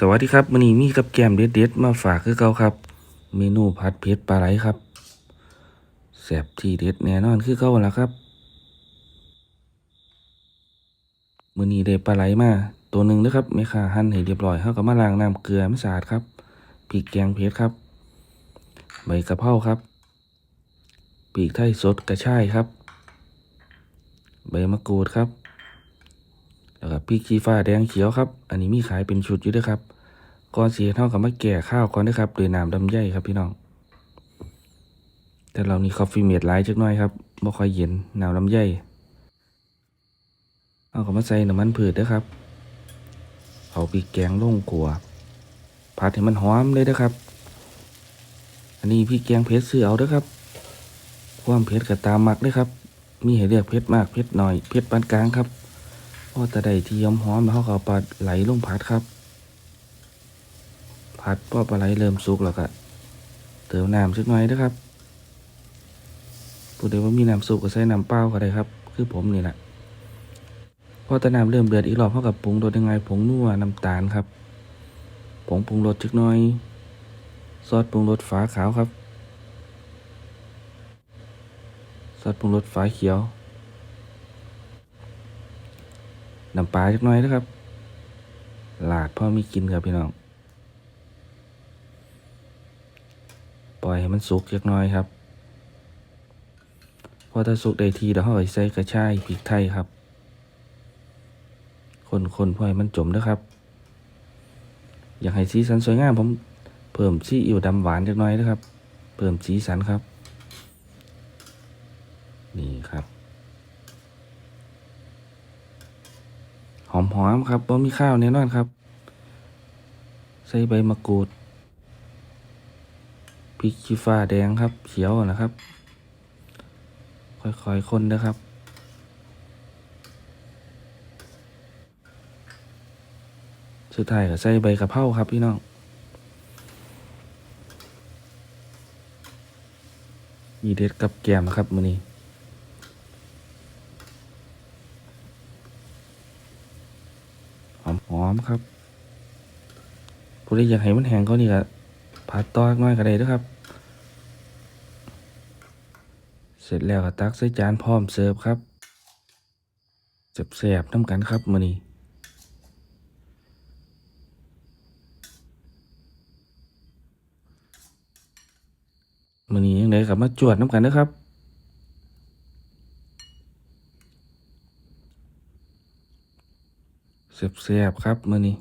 สวัสดีครับมื้อนี้มีกับแกมเด็ดๆมาฝากคือเก่าครับ เมนูผัดเผ็ดปลาไหลครับแซบที่เด็ดแน่นอนคือเก่าละครับมือนี้ได้ปลาไหลมาตัวหนึ่งเด้อครับแม่ค้าหั่นให้เรียบร้อยเฮาก็มาล้างน้ำเกลือให้มันสะอาดครับพริกแกงเผ็ดครับ ใบกะเพราครับปีกไทยสดกระชายครับ ใบมะกรูดครับ แล้วก็พริกชี้ฟ้าแดงเขียวครับ อันนี้มีขายเป็นชุดอยู่ด้วยครับก่อนเสียเท่ากับมาแก่ข้าวก่อนนะครับโดยน้ำดำใยครับพี่น้อง แต่เรานี่คอฟฟี่เมดหลายจักน่อยครับบ่ค่อยเย็นน้ำลำไยเอาก็มาใส่น้ำมันพืชเด้อครับเอาพริกแกงลงขัวผัดให้มันหอมเลยเด้อครับ อันนี้พริกแกงเผ็ดซื้อเอาด้อครับ ความเผ็ดก็ตามมักด้อครับ มีให้เลือกเผ็ดมากเผ็ดน้อยเผ็ดปานกลางครับ พอต่ใดที่ย้อมหอมแล้วเขาก็เปลาไหลลงผัดครับ ผัดพอปลาไหลเริ่มสุกแล้วก็เติมน้ำสักหน่อยนะครับผู้ใดว่ามีน้ำสุกก็ใส่น้ำเปล่าก็ได้ครับ คือผมนี่แหละพอต่น้ำเริ่มเดือดอีกรอบเขากับปรุงรสยังไงผงนัวน้ำตาลครับผงปรุงรสจักหน่อย ซอสปรุงรสฝาขาวครับซอสปรุงรสฝาเขียว น้ำปลาจักหน่อยนะครับหลาดพ่อมีกินครับพี่น้อง ปล่อยให้มันสุกจักหน่อยครับพอถ้าสุกได้ทีเดี๋ยวเราใส่กระชายพริกไทยครับ คนๆพ่อให้มันจมนะครับ อยากให้สีสันสวยงามผมเพิ่มซีอิ๊วดำหวานจักหน่อยนะครับ เพิ่มสีสันครับ นี่ครับ หอมครับบ่มีข้าวแน่นอนครับ ใส่ใบมะกรูดพริกชี้ฟ้าแดงครับ เขียวนะครับ ค่อยๆคนนะครับ สุดท้ายก็ใส่ใบกะเพราครับพี่น้องมีเด็ดกับแกมครับมื้อนี้ หอมครับผู้ใดอยากให้มันแห้งก็นี่ก็ผัดตอกน้อยก็ได้เด้วยครับ เสร็จแล้วก็ตักใส่จานพร้อมเสิร์ฟครับแซ่บๆน้ำกันครับมื้อนี้มื้อนี้ยังไงกับมาจวดน้ำกันนะครับ เสียบๆครับมื่อนี้